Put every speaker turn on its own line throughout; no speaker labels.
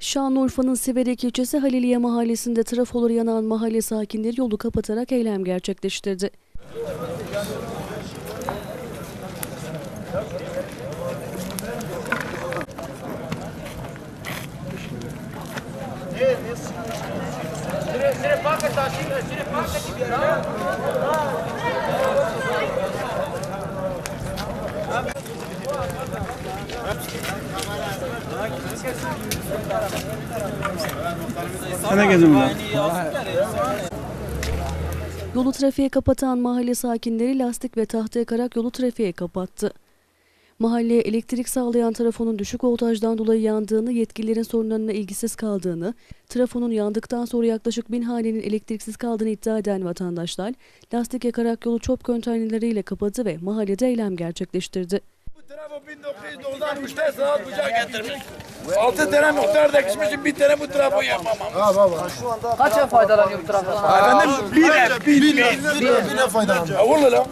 Şanlıurfa'nın Siverek ilçesi Haliliye mahallesinde trafoları yanan mahalle sakinleri yolu kapatarak eylem gerçekleştirdi.
Sana gezin lan.
Yolu trafiğe kapatan mahalle sakinleri lastik ve tahta yakarak yolu trafiğe kapattı. Mahalleye elektrik sağlayan trafonun düşük voltajdan dolayı yandığını, yetkililerin sorunlarına ilgisiz kaldığını, trafonun yandıktan sonra yaklaşık bin hanenin elektriksiz kaldığını iddia eden vatandaşlar, lastik yakarak yolu çöp konteynerleriyle kapadı ve mahallede eylem gerçekleştirdi.
Bu trafo 1993'te saat bucağı getirmiş. 6 tane muhtar da geçmişim bir tane bu trafo yapamam.
Kaç ev faydalanıyor bu taraftan?
Efendim bir bin bin
bine faydalanıyor.
Ya vurla lan.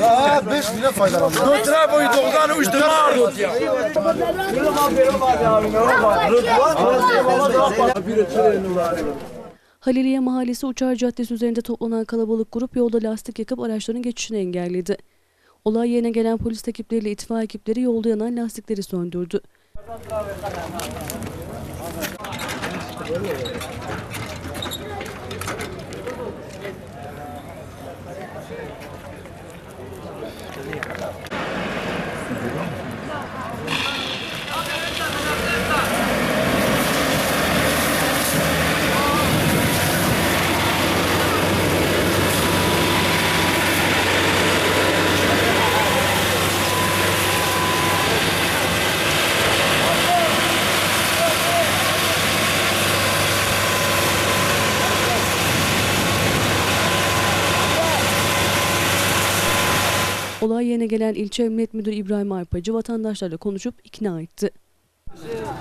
Ya 5 bine faydalanıyor.
Bu trafoyu 93'te mağdur ya.
Haliliye Mahallesi Uçar Caddesi üzerinde toplanan kalabalık grup yolda lastik yakıp araçların geçişini engelledi. Olay yerine gelen polis ekipleriyle itfaiye ekipleri yolda yanan lastikleri söndürdü. Olay yerine gelen ilçe emniyet müdürü İbrahim Arpacı vatandaşlarla konuşup ikna etti.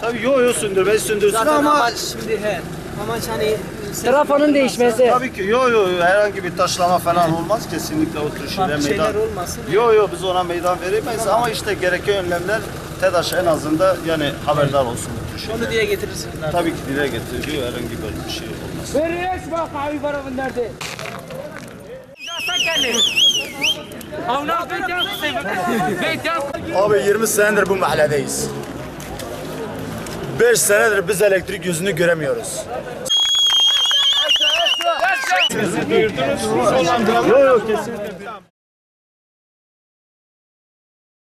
Tabii yo yo sündürmeyi sündürsün ama
Ama şimdi he. Amaç hani trafonun değişmesi.
tabii ki yo yo herhangi bir taşlama falan olmaz kesinlikle o tür şeyler meydan.
olmasın.
Yo yo biz ona meydan veremeyiz ama işte gereken önlemler TEDAŞ en azından yani haberdar olsun bu tür şeyler.
Onu diye getirirsin.
Tabii ki dile getiriyor herhangi böyle bir şey olmaz.
Veriyoruz bak abi para bunlarda.
Abi 20 senedir bu mahalledeyiz. 5 senedir biz elektrik yüzünü göremiyoruz.
Yo yo kesinlikle.